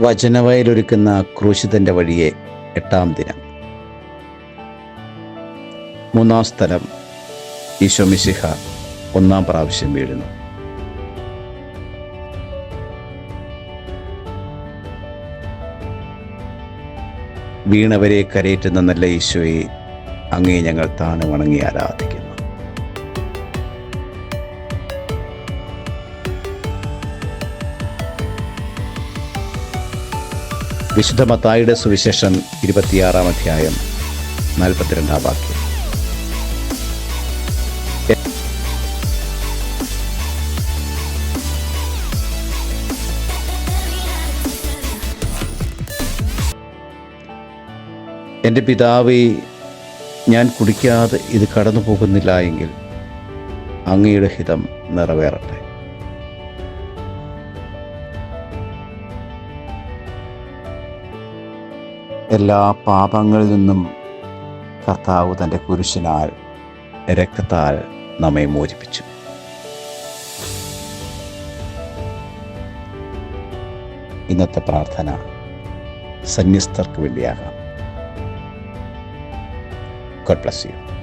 വചനവയലൊരുക്കുന്ന ക്രൂശിതന്റെ വഴിയെ എട്ടാം ദിനം. മൂന്നാം സ്ഥലം ഈശോമിശിഹ ഒന്നാം പ്രാവശ്യം വീഴുന്നു. വീണവരെ കരയേറ്റുന്ന നല്ല ഈശോയെ അങ്ങേ ഞങ്ങൾ താണു വണങ്ങി ആരാധിക്കുന്നു. വിശുദ്ധ മത്തായിയുടെ സുവിശേഷം ഇരുപത്തിയാറാം അധ്യായം നാൽപ്പത്തിരണ്ടാം വാക്യം. എന്റെ പിതാവേ ഞാൻ കുടിക്കാതെ ഇത് കടന്നു പോകുന്നില്ല എങ്കിൽ അങ്ങയുടെ ഹിതം നിറവേറട്ടെ. എല്ലാ പാപങ്ങളിൽ നിന്നും കർത്താവ് തന്റെ കുരിശിനാൽ രക്തത്താൽ നമ്മെ മോചിപ്പിച്ചു ഇന്നത്തെ പ്രാർത്ഥന സന്യസ്തർക്ക് വേണ്ടിയാകാം ഗോഡ് ബ്ലസ് you.